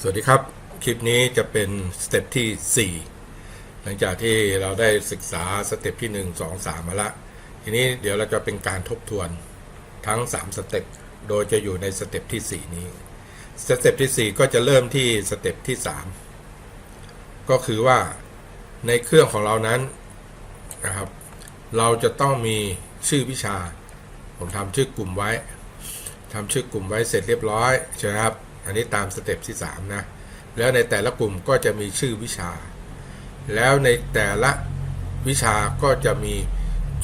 สวัสดีครับ คลิปนี้จะเป็นสเต็ปที่ 4 หลังจากที่เราได้ศึกษาสเต็ปที่ 1 2 3 มาละ ทีนี้เดี๋ยวเราจะเป็นการทบทวนทั้ง 3 สเต็ป โดยจะอยู่ในสเต็ปที่ 4 นี้ สเต็ปที่ 4 ก็จะเริ่มที่สเต็ปที่ 3 ก็คือว่าในเครื่องของเรานั้นนะครับ เราจะต้องมีชื่อวิชา ผมทำชื่อกลุ่มไว้ทำชื่อกลุ่มไว้เสร็จเรียบร้อยใช่ไหมครับ อันนี้ตามสเต็ปที่3นะ แล้วในแต่ละกลุ่มก็จะมีชื่อวิชา แล้วในแต่ละวิชาก็จะมี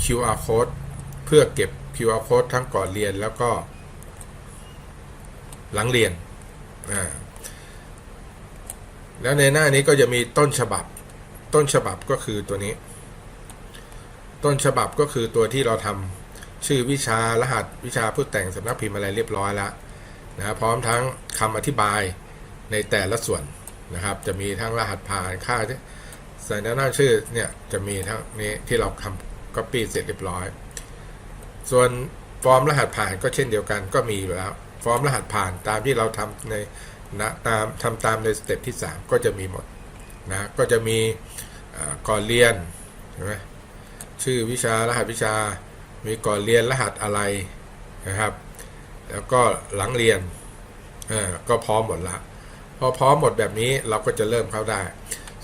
QR code เพื่อเก็บ QR code ทั้งก่อนเรียนแล้วก็ หลังเรียน แล้วในหน้านี้ก็จะมีต้นฉบับ ต้นฉบับก็คือตัวนี้ ต้นฉบับก็คือตัวที่เราทำชื่อวิชารหัสวิชาผู้แต่งสำนักพิมพ์อะไรเรียบร้อยแล้ว นะพร้อมทั้งคำอธิบายในแต่ละส่วนนะครับ จะมีทั้งรหัสผ่านค่าที่ใส่หน้าชื่อเนี่ยจะมีทั้งนี้ที่เราทำก๊อปปี้เสร็จเรียบร้อย ส่วนฟอร์มรหัสผ่านก็เช่นเดียวกันก็มีอยู่แล้ว ฟอร์มรหัสผ่านตามที่เราทำในนะตามทำตามในสเต็ปที่ 3 ก็จะมีหมดนะก็จะมีก่อนเรียนใช่ไหมชื่อวิชารหัสวิชา มีก่อนเรียนรหัสอะไรนะครับ แล้วก็หลังเรียนอ่าก็พร้อมหมดละพอพร้อมหมดแบบนี้เราก็จะเริ่มเข้าได้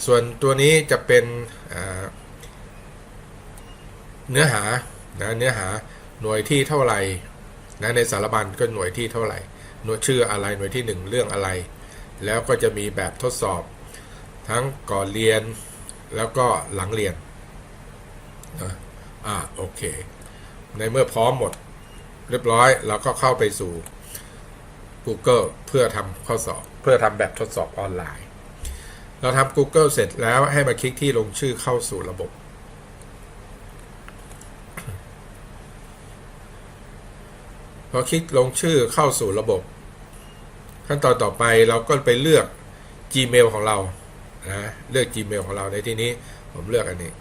ส่วนตัวนี้จะเป็นเนื้อหานะเนื้อหาหน่วยที่เท่าไหร่นะในสารบัญก็หน่วยที่เท่าไหร่หน่วยชื่ออะไรหน่วยที่หนึ่งเรื่องอะไร แล้วก็จะมีแบบทดสอบ ทั้งก่อนเรียนแล้วก็หลังเรียนนะอ่าโอเค ในเมื่อพร้อมหมด เรียบร้อยเราก็เข้าไปสู่ Google เพื่อทำข้อสอบ เพื่อทำแบบทดสอบออนไลน์ เราทำ Google เสร็จแล้วให้มาคลิกที่ลงชื่อเข้าสู่ระบบ พอคลิกลงชื่อเข้าสู่ระบบ ขั้นตอนต่อไปเราก็ไปเลือก Gmail ของเรานะเลือก Gmail ของเราในที่นี้ผมเลือกอันนี้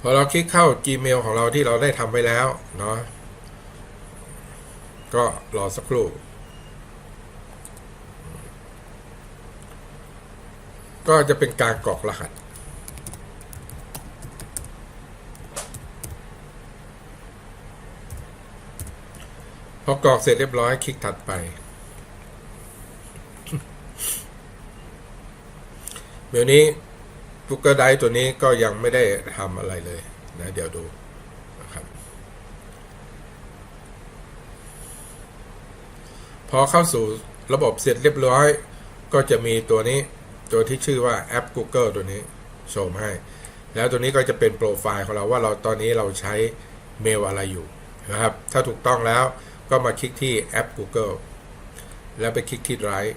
พอเราคลิกเข้า Gmail ของเราที่เราได้ทำไว้แล้วเนาะก็รอสักครู่ ก็จะเป็นการกรอกรหัส พอกรอกเสร็จเรียบร้อยคลิกถัดไป เดี๋ยวนี้ Google Drive ตัวนี้ก็ยังไม่ได้ทำอะไรเลยนะเดี๋ยวดูนะครับพอเข้าสู่ระบบเสร็จเรียบร้อย ก็จะมีตัวนี้ตัวที่ชื่อว่าแอป Google ตัวนี้โชว์มให้ แล้วตัวนี้ก็จะเป็นโปรไฟล์ของเราว่าเราตอนนี้เราใช้เมลอะไรอยู่นะครับ ถ้าถูกต้องแล้วก็มาคลิกที่แอป Google แล้วไปคลิกที่ Drive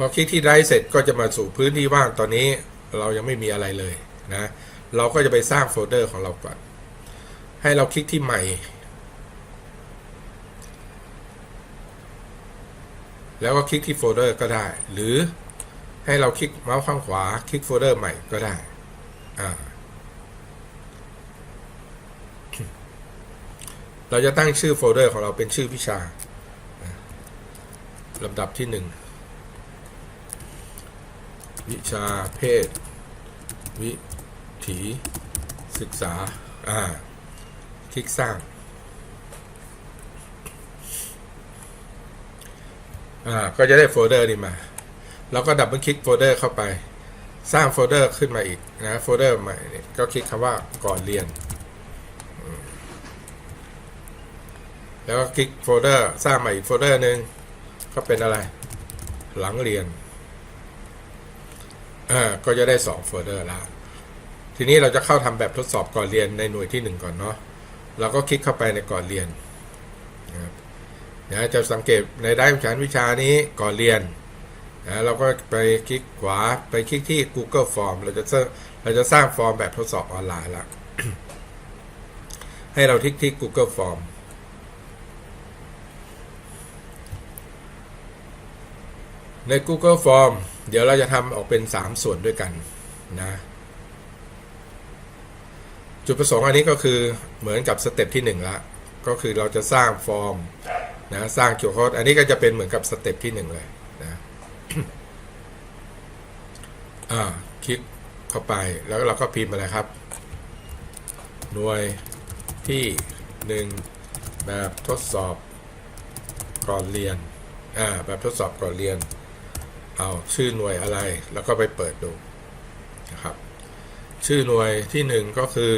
พอคลิกที่ไดรฟ์เสร็จก็จะมาสู่พื้นที่ว่างตอนนี้เรายังไม่มีอะไรเลยนะเราก็จะไปสร้างโฟลเดอร์ของเราก่อน ให้เราคลิกที่ใหม่ แล้วก็คลิกที่โฟลเดอร์ก็ได้ หรือให้เราคลิกเมาส์ข้างขวา คลิกโฟลเดอร์ใหม่ก็ได้อ่าเราจะตั้งชื่อโฟลเดอร์ของเราเป็นชื่อวิชาลำดับที่หนึ่ง วิชาเพศ วิถีศึกษา อ่า คลิกสร้าง อ่า ก็จะได้โฟลเดอร์นี้มา แล้วก็ดับเบิลคลิกโฟลเดอร์เข้าไป สร้างโฟลเดอร์ขึ้นมาอีกนะโฟลเดอร์ใหม่เนี่ยก็คลิกคำว่าก่อนเรียน แล้วก็คลิกโฟลเดอร์สร้างใหม่อีกโฟลเดอร์หนึ่งก็เป็นอะไร หลังเรียน ก็จะได้2โฟลเดอร์ละทีนี้เราจะเข้าทำแบบทดสอบก่อนเรียนในหน่วยที่ 1 ก่อนเนาะเราก็คลิกเข้าไปในก่อนเรียนนะครับนะจะสังเกตในได้วิชาวิชานี้ก่อนเรียนนะเราก็ไปคลิกขวาไปคลิกที่ Google Form เราจะเราจะสร้างฟอร์มแบบทดสอบออนไลน์ละให้เราคลิกที่ Google Form ใน Google Form เดี๋ยวเราจะทำออกเป็น 3 ส่วนด้วยกันนะจุดประสงค์อันนี้ก็คือเหมือนกับสเต็ปที่หนึ่งละก็คือเราจะสร้างฟอร์มนะสร้าง QR code อันนี้ก็จะเป็นเหมือนกับสเต็ปที่หนึ่งเลยนะอ่าคลิกเข้าไปแล้วเราก็พิมพ์อะไรครับ หน่วยที่หนึ่งแบบทดสอบก่อนเรียนอ่าแบบทดสอบก่อนเรียน เอาชื่อหน่วยอะไรแล้วก็ไปเปิดดูนะครับ ชื่อหน่วยที่หนึ่งก็คือ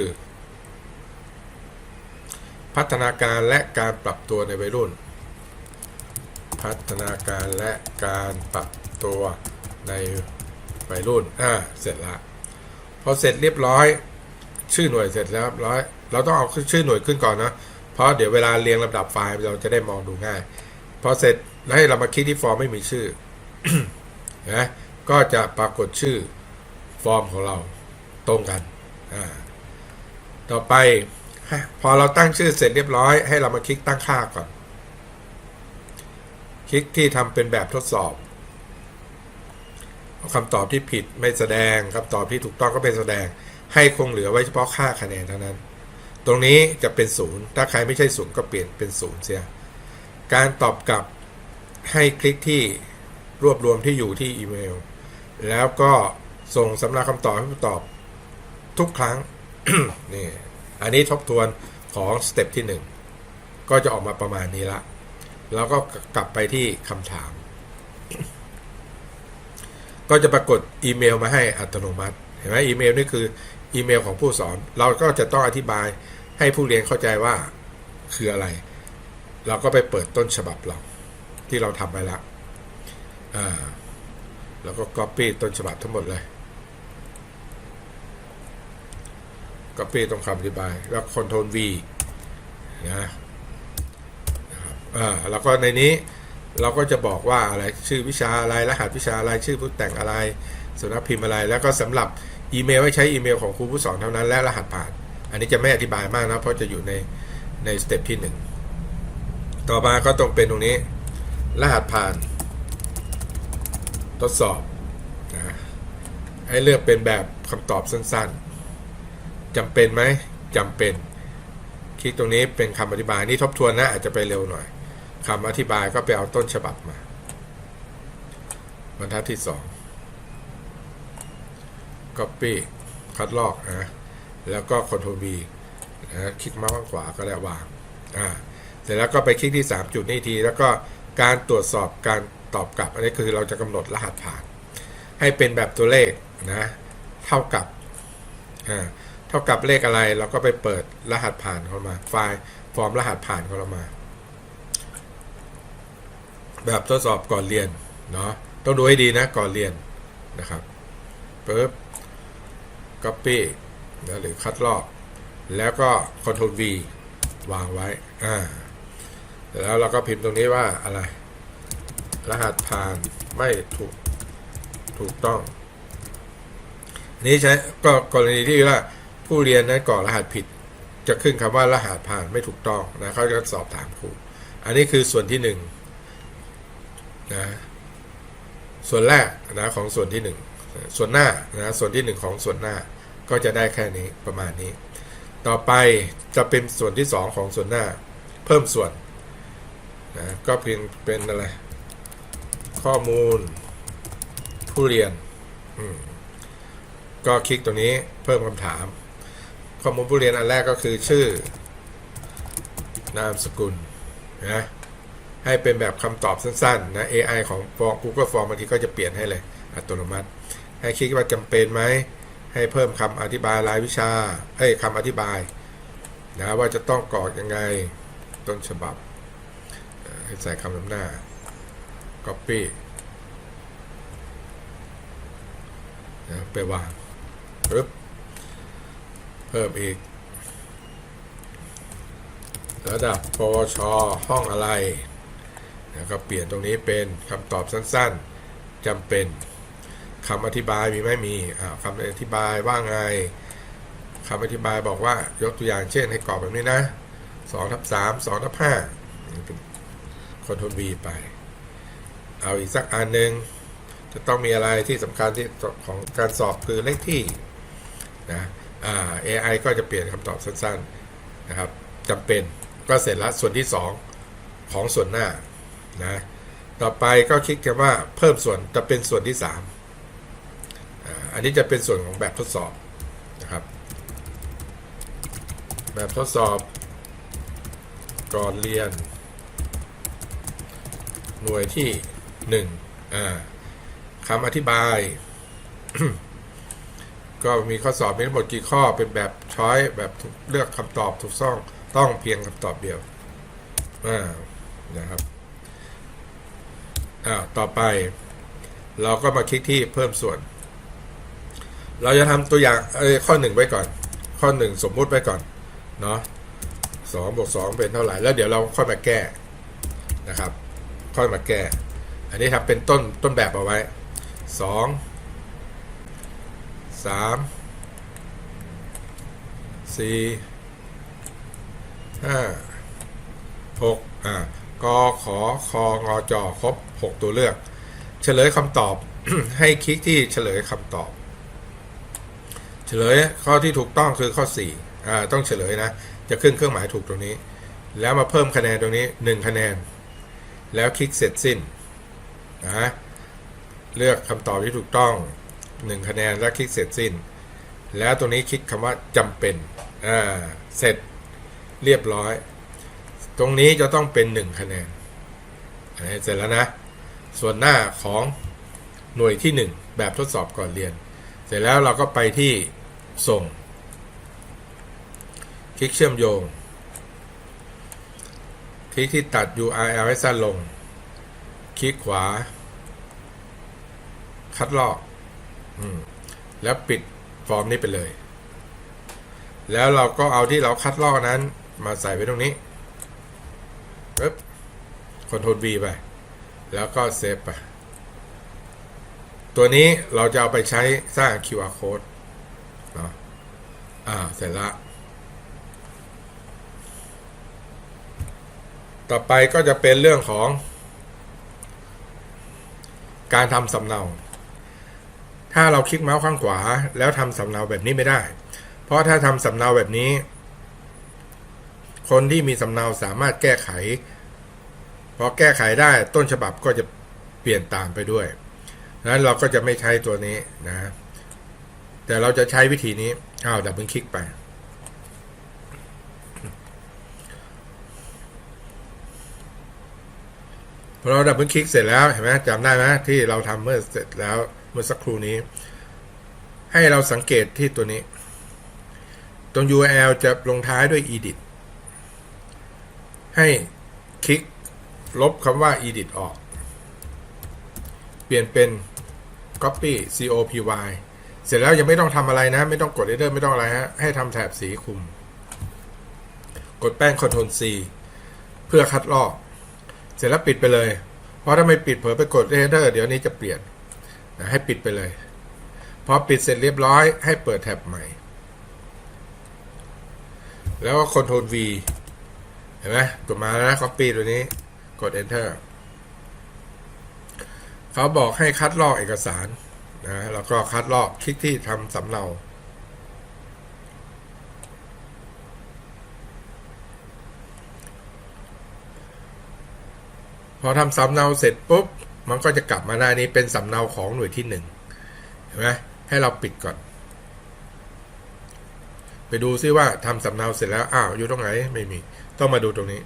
พัฒนาการและการปรับตัวในวัยรุ่น พัฒนาการและการปรับตัวในวัยรุ่นอ่าเสร็จละพอเสร็จเรียบร้อย ชื่อหน่วยเสร็จแล้วร้อยเราต้องเอาชื่อหน่วยขึ้นก่อนนะเพราะเดี๋ยวเวลาเรียงลำดับไฟล์เราจะได้มองดูง่าย พอเสร็จแล้วให้เรามาคลิกที่ฟอร์มไม่มีชื่อ นะก็จะปรากฏชื่อฟอร์มของเราตรงกันต่อไปพอเราตั้งชื่อเสร็จเรียบร้อย ให้เรามาคลิกตั้งค่าก่อน คลิกที่ทำเป็นแบบทดสอบคำตอบที่ผิดไม่แสดงคำตอบที่ถูกต้องก็เป็นแสดง ให้คงเหลือไว้เฉพาะค่าคะแนนเท่านั้น ตรงนี้จะเป็นศูนย์ถ้าใครไม่ใช่ศูนย์ก็เปลี่ยนเป็นศูนย์เสีย การตอบกลับให้คลิกที่ รวบรวมที่อยู่ที่อีเมล แล้วก็ส่งสำนักคำตอบให้ผู้ตอบทุกครั้งนี่อันนี้ทบทวนของสเต็ปที่ 1 ก็จะออกมาประมาณนี้ละแล้วก็กลับไปที่คำถาม ก็จะปรากฏอีเมลมาให้อัตโนมัติ เห็นไหมอีเมลนี่คืออีเมลของผู้สอน เราก็จะต้องอธิบายให้ผู้เรียนเข้าใจว่าคืออะไร เราก็ไปเปิดต้นฉบับเราที่เราทำไปแล้ว อ่าแล้วก็ Copy ต้นฉบับทั้งหมดเลย Copy ตรงคำอธิบาย แล้ว Ctrl V นะนะครับอ่าแล้วก็ในนี้เราก็จะบอกว่าอะไรชื่อวิชาอะไรรหัสวิชาอะไรชื่อผู้แต่งอะไรสำนักพิมพ์อะไร แล้วก็สำหรับอีเมลให้ใช้อีเมลของครูผู้สอนเท่านั้นและรหัสผ่าน อันนี้จะไม่อธิบายมากนะเพราะจะอยู่ในในสเต็ปที่หนึ่งต่อมาก็ต้องเป็นตรงนี้ รหัสผ่าน ทดสอบนะให้เลือกเป็นแบบคำตอบสั้นๆจำเป็นไหมจำเป็น คลิกตรงนี้เป็นคำอธิบายนี่ทบทวนนะอาจจะไปเร็วหน่อยคำอธิบายก็ไปเอาต้นฉบับมาบรรทัดที่สอง copy คัดลอกนะแล้วก็ Ctrl V นะคลิกมาข้างขวาก็ได้วางอ่าเสร็จแล้วก็ไปคลิกที่ 3 จุดนี้อีกที แล้วก็การตรวจสอบการ ตอบกลับ อันนี้คือเราจะกำหนดรหัสผ่าน ให้เป็นแบบตัวเลขนะเท่ากับอ่าเท่ากับเลขอะไรเราก็ไปเปิดรหัสผ่านเข้ามา ไฟล์ฟอร์มรหัสผ่านเข้ามา แบบทดสอบก่อนเรียนเนาะต้องดูให้ดีนะก่อนเรียนนะครับปึ๊บ copy นะหรือคัดลอก แล้วก็ Ctrl V วางไว้อ่าแล้วเราก็พิมพ์ตรงนี้ว่าอะไร รหัสผ่านไม่ถูกถูกต้อง นี้ใช้ก็กรณีที่ว่าผู้เรียนนั้นกรอกรหัสผิด จะขึ้นคำว่ารหัสผ่านไม่ถูกต้องนะเขาจะสอบถามครูอันนี้คือส่วนที่หนึ่งนะส่วนแรกนะของส่วนที่หนึ่งส่วนหน้านะส่วนที่หนึ่งของส่วนหน้าก็จะได้แค่นี้ประมาณนี้ ต่อไปจะเป็นส่วนที่สองของส่วนหน้า เพิ่มส่วนนะก็เพียงเป็นอะไร ข้อมูลผู้เรียน ก็คลิกตรงนี้เพิ่มคำถาม ข้อมูลผู้เรียนอันแรกก็คือชื่อ นามสกุลนะให้เป็นแบบคำตอบสั้นๆ นะ AI ของ Google Form บางทีก็จะเปลี่ยนให้เลย อัตโนมัติ ให้คลิกว่าจำเป็นไหม ให้เพิ่มคำอธิบายรายวิชา เอ้ยคำอธิบายนะว่าจะต้องกรอกยังไงต้นฉบับ ใส่คำนำหน้า Copy นะไปวางปึ๊บเพิ่มอีก ระดับปวช ห้องอะไรนะก็เปลี่ยนตรงนี้เป็นคำตอบสั้นๆจำเป็นคำอธิบายมีไหม่มีคำอธิบายว่าไงคำอธิบายบอกว่ายกตัวอย่างเช่นให้กรอกแบบนี้นะ2ทับ3 2ทับ5คอนโทรล V ไป เอาอีกสักอันหนึ่งจะต้องมีอะไรที่สำคัญที่ของการสอบคือเลขที่นะอ่า AI ก็จะเปลี่ยนคำตอบสั้นๆนะครับจำเป็นก็เสร็จล้วส่วนที่ 2 ของส่วนหน้านะต่อไปก็คลิกคำว่าเพิ่มส่วนจะเป็นส่วนที่ 3อ่าอันนี้จะเป็นส่วนของแบบทดสอบนะครับ แบบทดสอบก่อนเรียน หน่วยที่ 1อ่าคำอธิบาย ก็มีข้อสอบมีทั้งหมดกี่ข้อเป็นแบบช้อยแบบเลือกคำตอบถูกต้องต้องเพียงคำตอบเดียวนะครับอ่าต่อไป เราก็มาคลิกที่เพิ่มส่วน เราจะทำตัวอย่างข้อหนึ่งไว้ก่อน ข้อหนึ่งสมมุติไว้ก่อนเนาะสองบวกสองเป็นเท่าไหร่ แล้วเดี๋ยวเราค่อยมาแก้นะครับ ค่อยมาแก้ อันนี้ทำเป็นต้นต้นแบบเอาไว้สองสามสี่ห้าหกอ่ากอขอคองอจอครบหกตัวเลือก เฉลยคำตอบให้คลิกที่เฉลยคำตอบ เฉลยข้อที่ถูกต้องคือข้อ4อ่าต้องเฉลยนะ จะขึ้นเครื่องหมายถูกตรงนี้ แล้วมาเพิ่มคะแนนตรงนี้ 1 คะแนน แล้วคลิกเสร็จสิ้น นะเลือกคำตอบที่ถูกต้อง 1 คะแนนแล้วคลิกเสร็จสิ้น แล้วตรงนี้คลิกคำว่าจำเป็นอ่าเสร็จเรียบร้อย ตรงนี้จะต้องเป็น 1 คะแนนอันนี้เสร็จแล้วนะ ส่วนหน้าของหน่วยที่ 1 แบบทดสอบก่อนเรียน เสร็จแล้วเราก็ไปที่ส่ง คลิกเชื่อมโยง คลิกที่ตัด URL ให้สั้นลง คลิกขวา คัดลอกอแล้วปิดฟอร์มนี้ไปเลย แล้วเราก็เอาที่เราคัดลอกนั้น มาใส่ไว้ตรงนี้ปึ๊บคอนโทรล V ไป แล้วก็เซฟไป ตัวนี้เราจะเอาไปใช้สร้าง QR code เนาะอ่า เสร็จละ ต่อไปก็จะเป็นเรื่องของ การทำสำเนา ถ้าเราคลิกเมาส์ข้างขวา แล้วทำสำเนาแบบนี้ไม่ได้ เพราะถ้าทำสำเนาแบบนี้ คนที่มีสำเนาสามารถแก้ไขพอแก้ไขได้ต้นฉบับก็จะเปลี่ยนตามไปด้วยนั้นเราก็จะไม่ใช้ตัวนี้นะ แต่เราจะใช้วิธีนี้อ้าวดับเบิลคลิกไป พอเราดับเบิลคลิกเสร็จแล้วเห็นไหมจำได้ไหมที่เราทำเมื่อเสร็จแล้วเมื่อสักครู่นี้ ให้เราสังเกตที่ตัวนี้ ตรง URL จะลงท้ายด้วย edit ให้คลิกลบคำว่า edit ออก เปลี่ยนเป็น copy copy เสร็จแล้วยังไม่ต้องทำอะไรนะ ไม่ต้องกด enter ไม่ต้องอะไรฮะให้ทำแถบสีคุม กดแป้ง Ctrl C เพื่อคัดลอก เสร็จแล้วปิดไปเลย เพราะถ้าไม่ปิดเผลอไปกด enter เดี๋ยวนี้จะเปลี่ยนนะให้ปิดไปเลย พอปิดเสร็จเรียบร้อย ให้เปิดแท็บใหม่ แล้วก็ Ctrl V เห็นไหมกดมาแล้วนะ copy ตัวนี้ กด enter เขาบอกให้คัดลอกเอกสารนะแล้วก็คัดลอกคลิกที่ทำสำเนา พอทำสำเนาเสร็จปุ๊บ มันก็จะกลับมาหน้านี้เป็นสำเนาของหน่วยที่หนึ่งเห็นไหมให้เราปิดก่อน ไปดูซิว่าทำสำเนาเสร็จแล้วอ้าวอยู่ตรงไหนไม่มี ต้องมาดูตรงนี้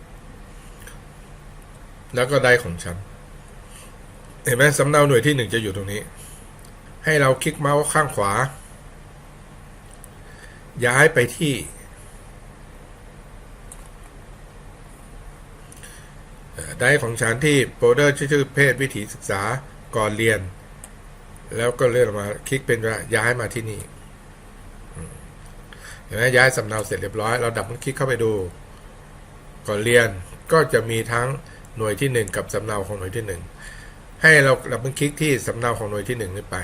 แล้วก็ได้ของฉัน เห็นไหมสำเนาหน่วยที่หนึ่งจะอยู่ตรงนี้ ให้เราคลิกเมาส์ข้างขวา ย้ายไปที่ ได้ของฉันที่โฟลเดอร์ชื่อเพศวิถีศึกษาก่อนเรียน แล้วก็เลื่อนมาคลิกเป็นว่าย้ายมาที่นี่เห็นไหมย้ายสำเนาเสร็จเรียบร้อย เราดับมันคลิกเข้าไปดู ก่อนเรียนก็จะมีทั้งหน่วยที่ 1 กับสำเนาของหน่วยที่ 1 ให้เราดับมันคลิกที่สำเนาของหน่วยที่1นี้ไป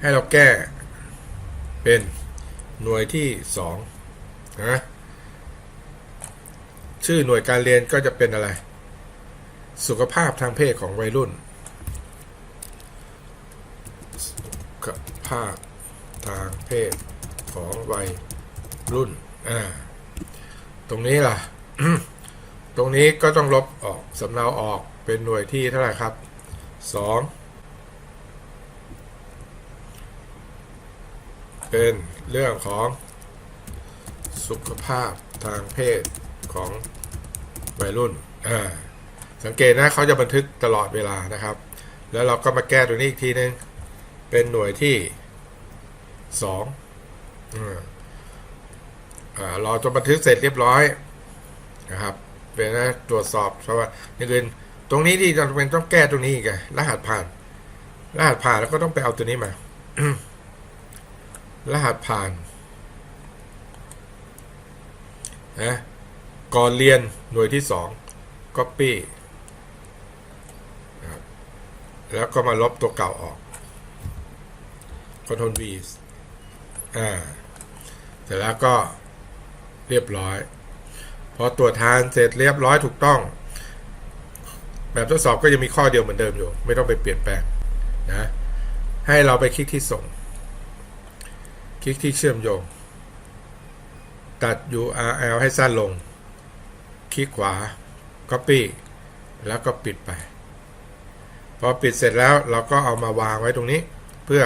ให้เราแก้เป็นหน่วยที่2นะ ชื่อหน่วยการเรียนก็จะเป็นอะไร สุขภาพทางเพศของวัยรุ่นสุขภาพทางเพศของวัยรุ่น อ่า ตรงนี้ล่ะ ตรงนี้ก็ต้องลบออกสำเนาออกเป็นหน่วยที่เท่าไหร่ครับสองเป็นเรื่องของสุขภาพทางเพศ ของวัยรุ่นอ่าสังเกตนะเขาจะบันทึกตลอดเวลานะครับ แล้วเราก็มาแก้ตัวนี้อีกทีนึง เป็นหน่วยที่สองอืมอ่าเราจะบันทึกเสร็จเรียบร้อยนะครับเป็นนะตรวจสอบเพราะว่าอย่างอื่นตรงนี้ที่จำเป็นต้องแก้ตรงนี้อีกไงรหัสผ่าน รหัสผ่านแล้วก็ต้องไปเอาตัวนี้มารหัสผ่านนะ ก่อนเรียนหน่วยที่สอง copy นะครับแล้วก็มาลบตัวเก่าออก Ctrl V อ่าเสร็จแล้วก็เรียบร้อย พอตรวจทานเสร็จเรียบร้อยถูกต้อง แบบทดสอบก็ยังมีข้อเดียวเหมือนเดิมอยู่ ไม่ต้องไปเปลี่ยนแปลงนะให้เราไปคลิกที่ส่ง คลิกที่เชื่อมโยง ตัด URL ให้สั้นลง คลิกขวา Copy แล้วก็ปิดไป พอปิดเสร็จแล้วเราก็เอามาวางไว้ตรงนี้ เพื่อ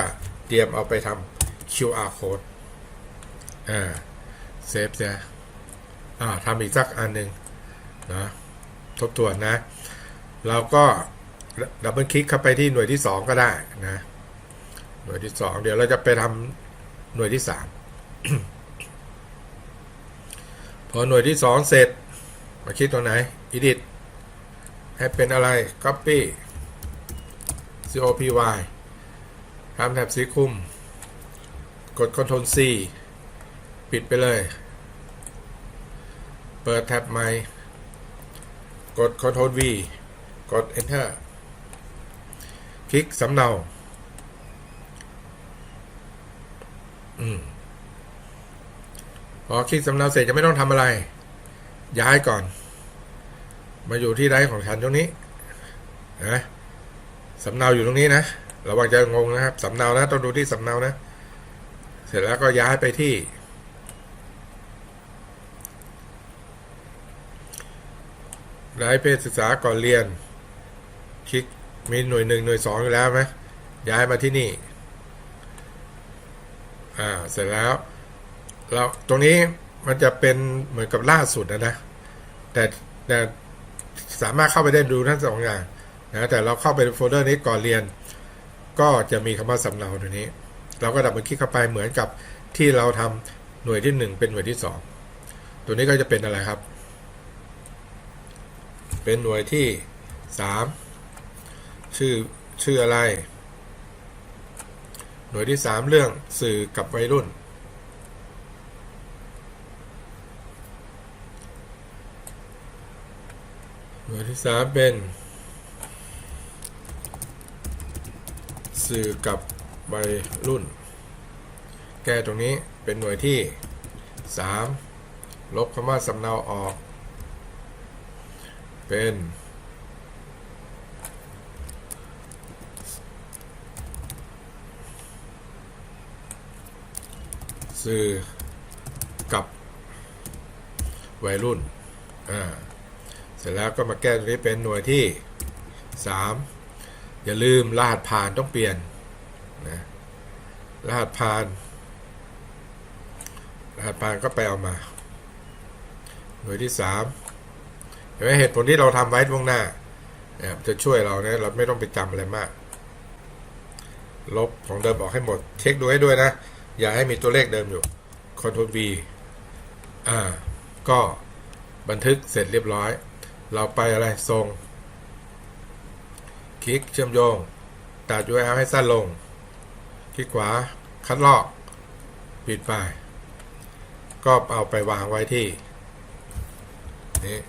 เตรียมเอาไปทำ QR code อ่าเซฟเสียอ่าทำอีกสักอันหนึ่งนะทบทวนนะ เราก็ดับเบิลคลิกเข้าไปที่หน่วยที่ 2 ก็ได้นะ หน่วยที่ 2 เดี๋ยวเราจะไปทำหน่วยที่ 3 พอหน่วยที่ 2 เสร็จ มาคลิกตรงไหน edit ให้เป็นอะไร copy copy ทำแถบสีคุม กด Ctrl C ปิดไปเลย เปิดแท็บใหม่ กด Ctrl V กด Enter คลิกสำเนา อืมพอคลิกสำเนาเสร็จจะไม่ต้องทำอะไร ย้ายก่อน มาอยู่ที่ไดของฉันตรงนี้นะสำเนาอยู่ตรงนี้นะระวังจะงงนะครับสำเนานะต้องดูที่สำเนานะ เสร็จแล้วก็ย้ายไปที่ รายเพศศึกษาก่อนเรียน คลิกมีหน่วยหนึ่งหน่วยสองอยู่แล้วไหมย้ายมาที่นี่ อ่า เสร็จแล้วเราตรงนี้มันจะเป็นเหมือนกับล่าสุดนะนะ แต่แต่สามารถเข้าไปได้ดูทั้งสองอย่างนะแต่เราเข้าไปโฟลเดอร์นี้ก่อนเรียน ก็จะมีคำว่าสำเนาตัวนี้ เราก็ดับเบิลคลิกเข้าไปเหมือนกับที่เราทำหน่วยที่หนึ่งเป็นหน่วยที่สองตัวนี้ก็จะเป็นอะไรครับ เป็นหน่วยที่สามชื่อชื่ออะไร หน่วยที่สามเรื่องสื่อกับวัยรุ่น หน่วยที่สามเป็น สื่อกับวัยรุ่น แก้ตรงนี้เป็นหน่วยที่สามลบคำว่าสำเนาออก เป็น สื่อกับวัยรุ่น อ่า เสร็จแล้วก็มาแก้ตรงนี้เป็นหน่วยที่ 3 อย่าลืมรหัสผ่านต้องเปลี่ยนนะรหัสผ่าน รหัสผ่านก็ไปเอามา หน่วยที่ 3 เห็นไหมเหตุผลที่เราทำไว้ล่วงหน้าจะช่วยเราเนี่ยเราไม่ต้องไปจำอะไรมาก ลบของเดิมออกให้หมด เช็คดูให้ด้วยนะ อย่าให้มีตัวเลขเดิมอยู่ Ctrl V อ่า ก็บันทึกเสร็จเรียบร้อย เราไปอะไรส่งคลิกเชื่อมโยง ตัด URL ให้สั้นลง คลิกขวา คัดลอก ปิดไฟก็เอาไปวางไว้ที่นี่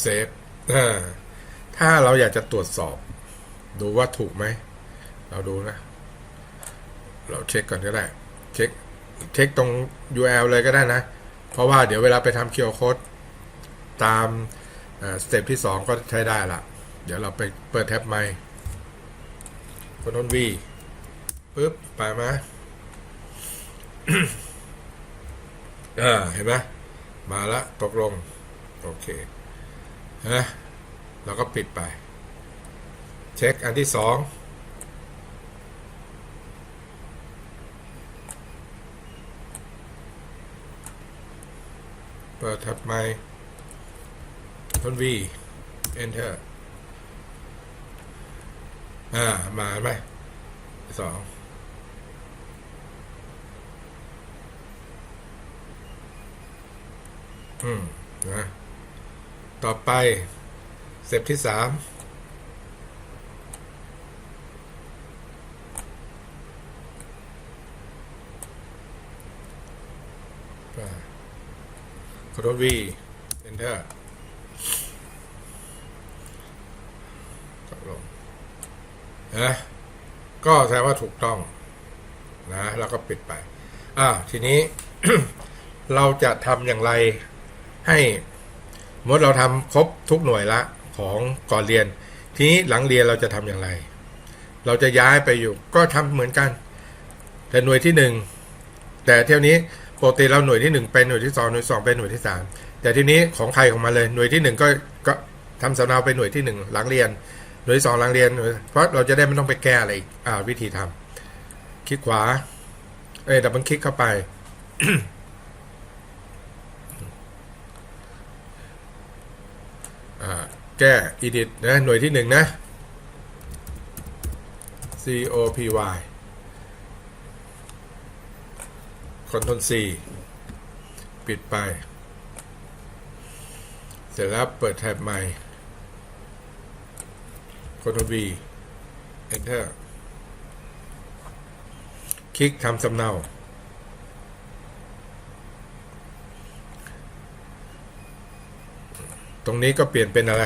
เซฟถ้าเราอยากจะตรวจสอบ ดูว่าถูกไหม เราดูนะ เราเช็คก่อนก็ได้ เช็ค เช็คตรง URL เลยก็ได้นะ เพราะว่าเดี๋ยวเวลาไปทำ QR code ตามสเต็ปที่ 2 ก็ใช้ได้ละเดี๋ยวเราไปเปิดแท็บใหม่กดนวีปึ๊บ ไปไหมอ่าเห็นไหมมาละตกลง โอเคนะเราก็ปิดไป เช็คอันที่สองเปิดแท็บใหม่ น V Enter อ่า มาไหมสองอืมนะต่อไปเต็ปที่สามไปกด V Enter ตกลง นะก็แสดงว่าถูกต้องนะแล้วก็ปิดไปอ่าทีนี้เราจะทำอย่างไรให้สมมติเราทำครบทุกหน่วยละของก่อนเรียน ทีนี้หลังเรียนเราจะทำอย่างไร เราจะย้ายไปอยู่ก็ทำเหมือนกัน แต่หน่วยที่หนึ่งแต่เที่ยวนี้ปกติเราหน่วยที่หนึ่งเป็นหน่วยที่สองหน่วยสองเป็นหน่วยที่สามแต่ทีนี้ของใครของมันเลยหน่วยที่หนึ่งก็ก็ทำสำเนาเป็นหน่วยที่หนึ่งหลังเรียน หน่วยที่สองหลังเรียน เพราะเราจะได้ไม่ต้องไปแก้อะไรอีกอ่าวิธีทำคลิกขวา เอ้ดับเบิลคลิกเข้าไป แก้ edit นะหน่วยที่หนึ่งนะ C O P Y Ctrl C ปิดไป เสร็จแล้วเปิดแท็บใหม่ Ctrl V Enter คลิกทำสำเนา ตรงนี้ก็เปลี่ยนเป็นอะไร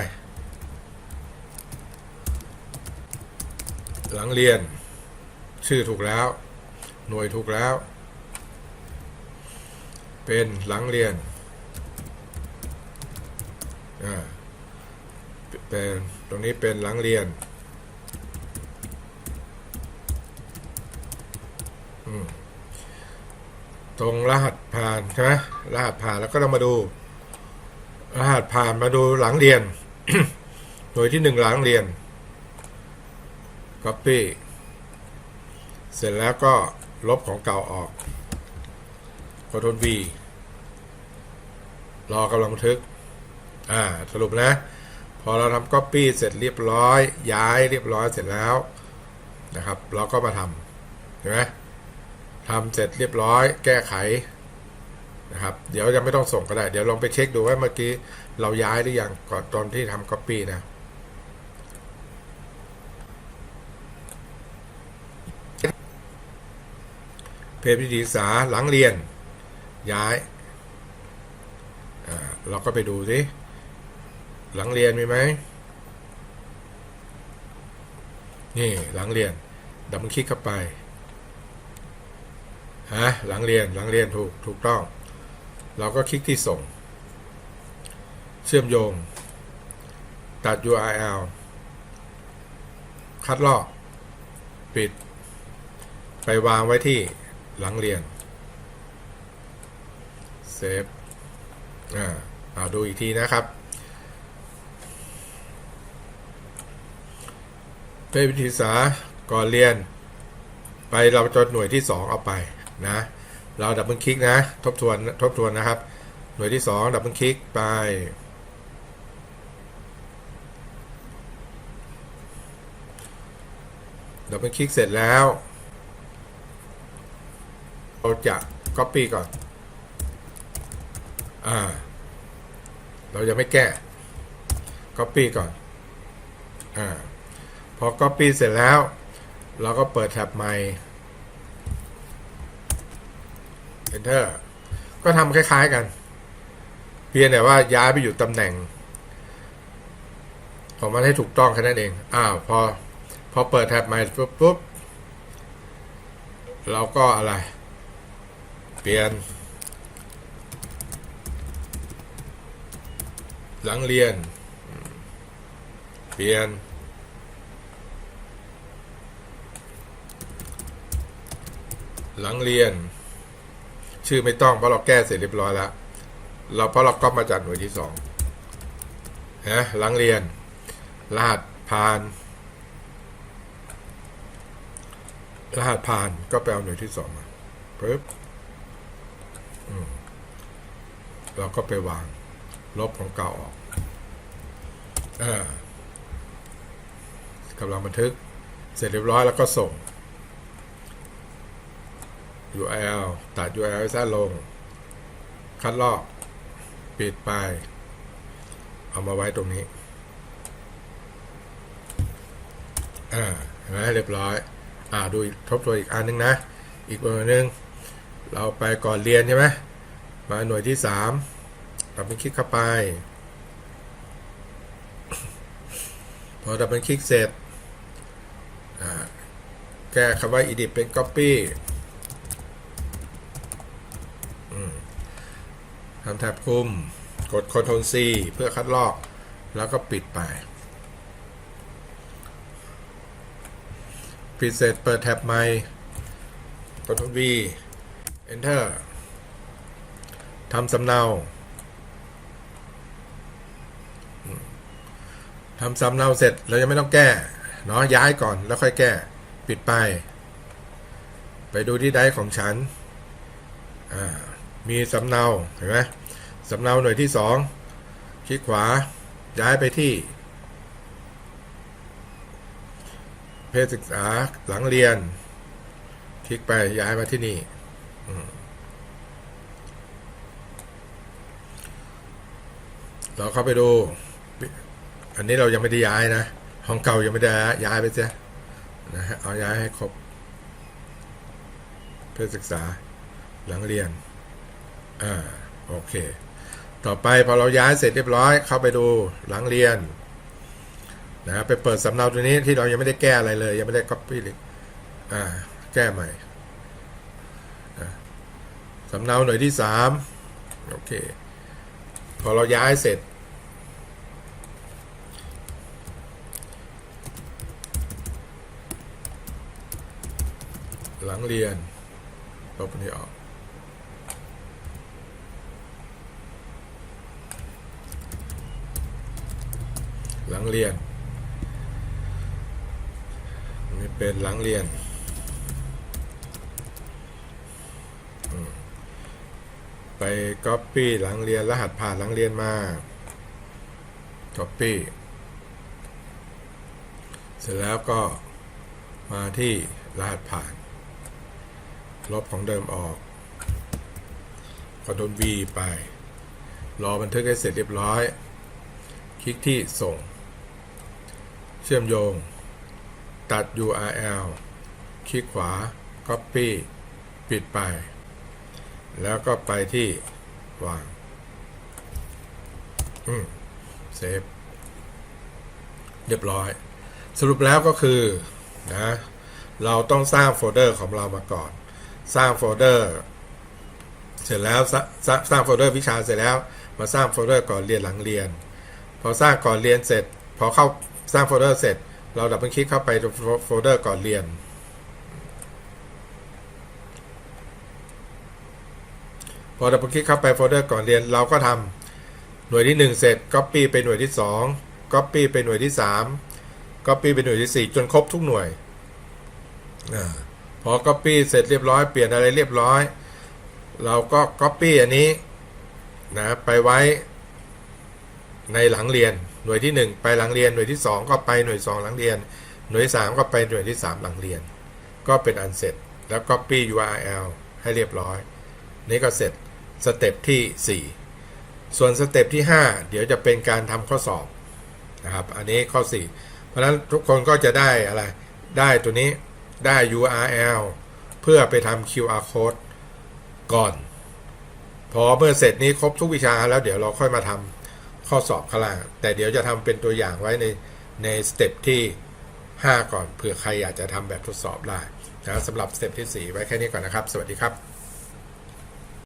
หลังเรียน ชื่อถูกแล้ว หน่วยถูกแล้ว เป็นหลังเรียนอ่า เป็นตรงนี้เป็นหลังเรียนตรงรหัสผ่านใช่ไหมรหัสผ่านแล้วก็ต้องมาดู รหัสผ่านมาดูหลังเรียนหน่วยที่หนึ่งหลังเรียน Copy เสร็จแล้วก็ลบของเก่าออก Ctrl V รอกำลังบันทึก อ่า สรุปนะ พอเราทำ Copy เสร็จเรียบร้อย ย้ายเรียบร้อยเสร็จแล้วนะครับ เราก็มาทำเห็นไหมทำเสร็จเรียบร้อย แก้ไขนะครับ เดี๋ยวยังไม่ต้องส่งก็ได้ เดี๋ยวลองไปเช็คดูว่าเมื่อกี้เราย้ายหรือยังก่อนตอนที่ทำ Copy นะเพจพิธีศึกษาหลังเรียนย้าย เราก็ไปดูสิ หลังเรียนมีไหมนี่หลังเรียนดับมันคลิกเข้าไปฮะหลังเรียนหลังเรียนถูกถูกต้อง เราก็คลิกที่ส่ง เชื่อมโยง ตัด URL คัดลอก ปิด ไปวางไว้ที่หลังเรียนเซฟอ่าเอาดูอีกทีนะครับ เป็นวิธีศึกษาก่อนเรียน ไปเราจดหน่วยที่ 2 เอาไปนะ เราดับเบิลคลิกนะ ทบทวนทบทวนนะครับ หน่วยที่ 2 ดับเบิลคลิกไป ดับเบิลคลิกเสร็จแล้ว เราจะ Copy ก่อน อ่า เราจะไม่แก้ Copy ก่อน อ่า พอ Copy เสร็จแล้ว เราก็เปิดแท็บใหม่ Enter ก็ทำคล้าย ๆกัน เพียงแต่ว่าย้ายไปอยู่ตำแหน่ง ของมันให้ถูกต้องแค่นั้นเอง อ้าวพอ พอเปิดแท็บใหม่ปุ๊บปุ๊บเราก็อะไร เปลี่ยน หลังเรียน เปลี่ยน หลังเรียน ชื่อไม่ต้องเพราะเราแก้เสร็จเรียบร้อยแล้วเราเพราะเราก็มาจากหน่วยที่สองนะหลังเรียน รหัสผ่าน รหัสผ่านก็ไปเอาหน่วยที่สองมาปึ๊บอืมเราก็ไปวาง ลบของเก่าออกอกำลังบันทึก เสร็จเรียบร้อยแล้วก็ส่ง URL ตัด URL ให้สั้นลง คัดลอก ปิดไป เอามาไว้ตรงนี้ อ่าเห็นไหมเรียบร้อย อ่าดูทบทวนอีกอันนึงนะ อีกตัวหนึ่งเราไปก่อนเรียนใช่ไหมมาหน่วยที่สามดับเบิลคลิกเข้าไป พอดับเบิลคลิกเสร็จแก้คำว่า edit เป็น copy อืม ทำแท็บคุม กด Ctrl C เพื่อคัดลอก แล้วก็ปิดไป ปิดเสร็จเปิดแท็บใหม่ Ctrl V Enter ทำสำเนาทำสำเนาเสร็จเรายังไม่ต้องแก้เนาะย้ายก่อนแล้วค่อยแก้ ปิดไป ไปดูที่ไดของฉันอ่า มีสำเนาเห็นไหมสำเนาหน่วยที่สองคลิกขวาย้ายไปที่ เพศศึกษาหลังเรียน คลิกไปย้ายมาที่นี่เราเข้าไปดู อันนี้เรายังไม่ได้ย้ายนะ ห้องเก่ายังไม่ได้ย้ายไปเสียนะฮะเอาย้ายให้ครบ เพศศึกษาหลังเรียน อ่าโอเค ต่อไปพอเราย้ายเสร็จเรียบร้อย เข้าไปดูหลังเรียนนะไปเปิดสำเนาตัวนี้ที่เรายังไม่ได้แก้อะไรเลย ยังไม่ได้ copy เลยอ่าแก้ใหม่สำเนาหน่วยที่สามโอเค พอเราย้ายเสร็จ หลังเรียนลบอันนี้ออก หลังเรียนนี่เป็นหลังเรียนอืมไป Copy หลังเรียนรหัสผ่านหลังเรียนมา Copy เสร็จแล้วก็มาที่รหัสผ่าน ลบของเดิมออกกดโดน V ไป รอบันทึกให้เสร็จเรียบร้อย คลิกที่ส่ง เชื่อมโยง ตัด URL คลิกขวา Copy ปิดไป แล้วก็ไปที่วางอืมเซฟ เรียบร้อย สรุปแล้วก็คือนะเราต้องสร้างโฟลเดอร์ของเรามาก่อน สร้างโฟลเดอร์ เสร็จแล้วสสร้างโฟลเดอร์วิชาเสร็จแล้ว มาสร้างโฟลเดอร์ก่อนเรียนหลังเรียน พอสร้างก่อนเรียนเสร็จ พอเข้า สร้างโฟลเดอร์เสร็จ เราดับเบิลคลิกเข้าไปโฟลเดอร์ก่อนเรียน พอดับเบิลคลิกเข้าไปโฟลเดอร์ก่อนเรียนเราก็ทำหน่วยที่ 1 เสร็จ Copy ไปหน่วยที่ 2 Copy ไปหน่วยที่ 3 Copy ไปหน่วยที่ 4 จนครบทุกหน่วยอพอ Copy เสร็จเรียบร้อยเปลี่ยนอะไรเรียบร้อย เราก็ Copy อันนี้นะไปไว้ในหลังเรียน หน่วยที่ 1 ไปหลังเรียนหน่วยที่ 2 ก็ไปหน่วย 2 หลังเรียน หน่วย 3 ก็ไปหน่วยที่ 3 หลังเรียน ก็เป็นอันเสร็จแล้ว copy URL ให้เรียบร้อย นี่ก็เสร็จสเต็ปที่ 4 ส่วนสเต็ปที่ 5 เดี๋ยวจะเป็นการทำข้อสอบนะครับอันนี้ข้อ 4 เพราะฉะนั้นทุกคนก็จะได้อะไรได้ตัวนี้ได้ URL เพื่อไปทำ QR code ก่อน พอเมื่อเสร็จนี้ครบทุกวิชาแล้วเดี๋ยวเราค่อยมาทำ ข้อสอบข้างล่าง แต่เดี๋ยวจะทำเป็นตัวอย่างไว้ในในสเต็ปที่ 5 ก่อนเผื่อใครอยากจะทำแบบทดสอบได้นะสำหรับสเต็ปที่ 4 ไว้แค่นี้ก่อนนะครับ สวัสดีครับ